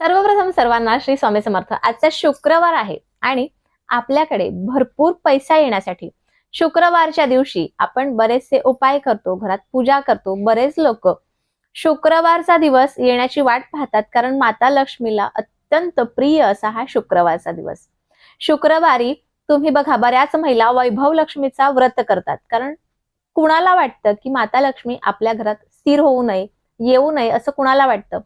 सर्वप्रथम सर्वांना श्री स्वामी समर्थ. आजचा शुक्रवार आहे आणि आपल्याकडे भरपूर पैसा येण्यासाठी शुक्रवारच्या दिवशी आपण बरेचसे उपाय करतो घरात पूजा करतो बरेच लोक शुक्रवारचा दिवस येण्याची वाट पाहतात कारण माता लक्ष्मीला अत्यंत प्रिय असा हा शुक्रवारचा दिवस. शुक्रवारी तुम्ही बघा बऱ्याच महिला वैभव लक्ष्मीचा व्रत करतात कारण कुणाला वाटतं की माता लक्ष्मी आपल्या घरात स्थिर होऊ नये येऊ नये असं कुणाला वाटतं?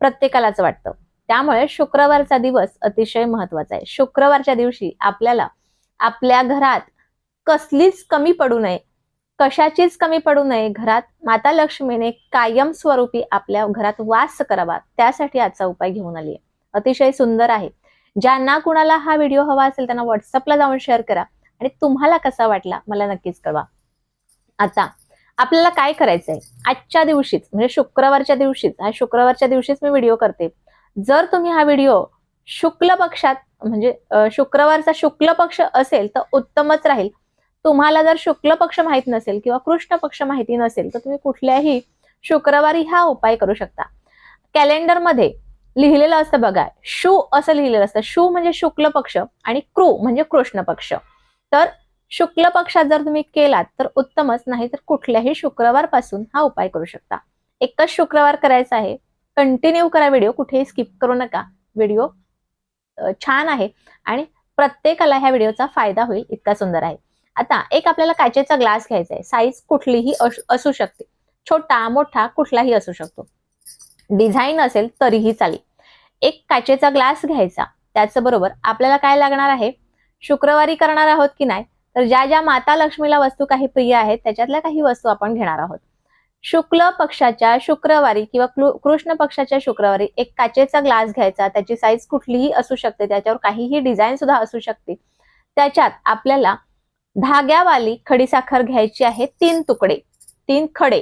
प्रत्येकालाच वाटतं. त्यामुळे शुक्रवारचा दिवस अतिशय महत्त्वाचा आहे. शुक्रवारच्या दिवशी आपल्याला आपल्या घरात कसलीच कमी पडू नये. कशाचीच कमी पडू नये. घरात माता लक्ष्मीने कायम स्वरूपी आपल्या घरात वास करावा. त्यासाठी आजचा उपाय घेऊन आली आहे अतिशय सुंदर आहे. ज्यांना कुणाला हा व्हिडिओ हवा असेल त्यांना व्हॉट्सअपला जाऊन शेअर करा आणि तुम्हाला कसा वाटला मला नक्कीच कळवा. आता आपल्याला काय करायचंय? आजच्या दिवशीच म्हणजे शुक्रवारच्या दिवशीच हा शुक्रवारच्या दिवशीच मी व्हिडिओ करते. जर तुम्ही हा व्हिडिओ शुक्ल पक्षात म्हणजे शुक्रवारचा शुक्ल पक्ष असेल तर उत्तमच राहील. तुम्हाला जर शुक्ल पक्ष माहीत नसेल किंवा कृष्ण पक्ष माहिती नसेल तर तुम्ही कुठल्याही शुक्रवारी हा उपाय करू शकता. कॅलेंडरमध्ये लिहिलेलं असतं बघा शू असं लिहिलेलं असतं. शू म्हणजे शुक्ल पक्ष आणि क्रू म्हणजे कृष्ण पक्ष. तर शुक्ल पक्षात जर तुम्ही केलात तर उत्तमच नाही तर कुठल्याही शुक्रवारपासून हा उपाय करू शकता. एकच शुक्रवार करायचा आहे. कंटिन्यू करा व्हिडिओ कुठेही स्किप करू नका. व्हिडिओ छान आहे आणि प्रत्येकाला ह्या व्हिडिओचा फायदा होईल इतका सुंदर आहे. आता एक आपल्याला काचेचा ग्लास घ्यायचा आहे. साईज कुठलीही असू शकते. छोटा मोठा कुठलाही असू शकतो. डिझाईन असेल तरीही चालेल. एक काचेचा ग्लास घ्यायचा. त्याचबरोबर आपल्याला काय लागणार आहे? शुक्रवारी करणार आहोत की नाही? तर ज्या ज्या माता लक्ष्मीला वस्तू काही प्रिय आहेत त्याच्यातल्या काही वस्तू आपण घेणार आहोत. शुक्ल पक्षाच्या शुक्रवारी किंवा कृष्ण पक्षाच्या शुक्रवारी एक काचेचा ग्लास घ्यायचा. त्याची साईज कुठलीही असू शकते. त्याच्यावर काहीही डिझाईन सुद्धा असू शकते. त्याच्यात आपल्याला धाग्यावाली खडीसाखर घ्यायची आहे तीन तुकडे. तीन खडे.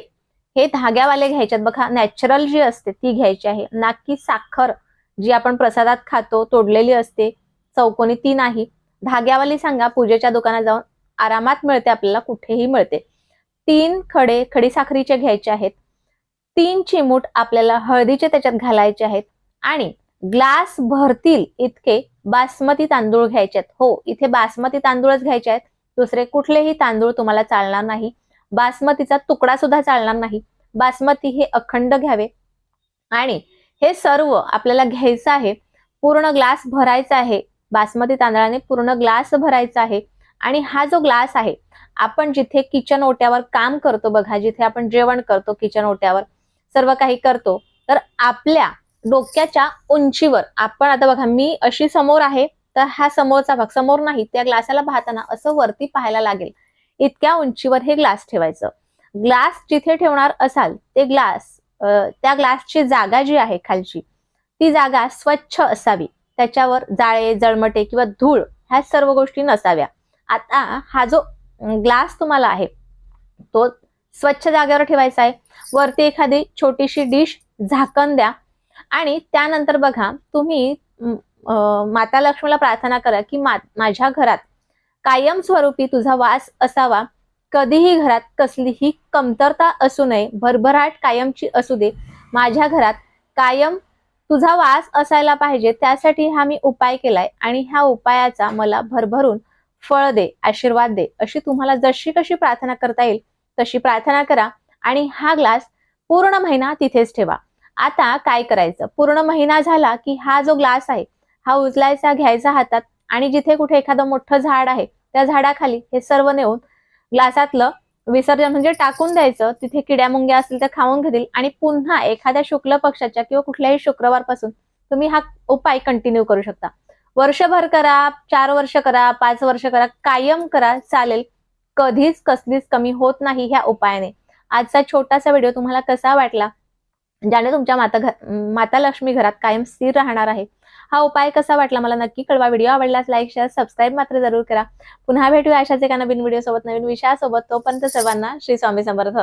हे धाग्यावाले घ्यायच्यात. बघा नॅचरल जी असते ती घ्यायची आहे. ना की साखर जी आपण प्रसादात खातो तोडलेली असते चौकोनी ती नाही. धाग्यावाली सांगा पूजेच्या दुकानात जाऊन आरामात मिळते आपल्याला कुठेही मिळते. तीन खडे खडीसाखरीचे घ्यायचे आहेत. तीन चिमूट आपल्याला हळदीचे त्याच्यात घालायचे आहेत. आणि ग्लास भरतील इतके बासमती तांदूळ घ्यायचे आहेत. हो इथे बासमती तांदूळच घ्यायचे आहेत. दुसरे कुठलेही तांदूळ तुम्हाला चालणार नाही. बासमतीचा तुकडा सुद्धा चालणार नाही. बासमती हे अखंड घ्यावे. आणि हे सर्व आपल्याला घ्यायचं आहे. पूर्ण ग्लास भरायचा आहे. बासमती तांदळाने पूर्ण ग्लास भरायचा आहे. आणि हा जो ग्लास आहे आपण जिथे किचन ओट्यावर काम करतो बघा जिथे आपण जेवण करतो किचन ओट्यावर सर्व काही करतो तर आपल्या डोक्याच्या उंचीवर आपण आता बघा मी अशी समोर आहे तर हा समोरचा भाग समोर नाही त्या ग्लासाला पाहताना असं वरती पाहायला लागेल. इतक्या उंचीवर हे ग्लास ठेवायचं. ग्लास जिथे ठेवणार असाल ते ग्लास त्या ग्लासची जागा जी आहे खालची ती जागा स्वच्छ असावी. त्याच्यावर जाळे जळमटे किंवा धूळ ह्या सर्व गोष्टी नसाव्या. आता हा जो ग्लास तुम्हाला आहे तो स्वच्छ जागेवर ठेवायचा आहे. वरती एखादी छोटीशी डिश झाकण द्या. आणि त्यानंतर बघा तुम्ही माता लक्ष्मीला प्रार्थना करा की मा माझ्या घरात कायमस्वरूपी तुझा वास असावा. कधीही घरात कसलीही कमतरता असू नये भरभराट कायमची असू दे. माझ्या घरात कायम तुझा वास असायला पाहिजे त्यासाठी हा मी उपाय केलाय. आणि ह्या उपायाचा मला भरभरून फळ दे आशीर्वाद दे अशी तुम्हाला जशी कशी प्रार्थना करता येईल तशी प्रार्थना करा आणि हा ग्लास पूर्ण महिना तिथेच ठेवा. आता काय करायचं? पूर्ण महिना झाला की हा जो ग्लास आहे हा उचलायचा घ्यायचा हातात आणि जिथे कुठे एखादं मोठं झाड आहे त्या झाडाखाली हे सर्व नेऊन ग्लासातलं विसर्जन म्हणजे टाकून द्यायचं. तिथे किड्या मुंग्या असतील तर खाऊन घेतील आणि पुन्हा एखाद्या शुक्ल पक्षाच्या किंवा कुठल्याही शुक्रवारपासून तुम्ही हा उपाय कंटिन्यू करू शकता. वर्षभर करा चार वर्ष करा पाच वर्ष करा कायम करा चालेल. कधीच कसलीच कमी होत नाही ह्या उपायाने. आजचा छोटासा व्हिडिओ तुम्हाला कसा वाटला? ज्याने तुमच्या माता घर माता लक्ष्मी घरात कायम स्थिर राहणार आहे. हा उपाय कसा वाटला मला नक्की कळवा. व्हिडिओ आवडल्यास लाईक शेअर सबस्क्राईब मात्र जरूर करा. पुन्हा भेटूया अशाच एका नवीन व्हिडिओ सोबत नवीन विषयासोबत. तोपर्यंत सर्वांना श्री स्वामी समर्थ.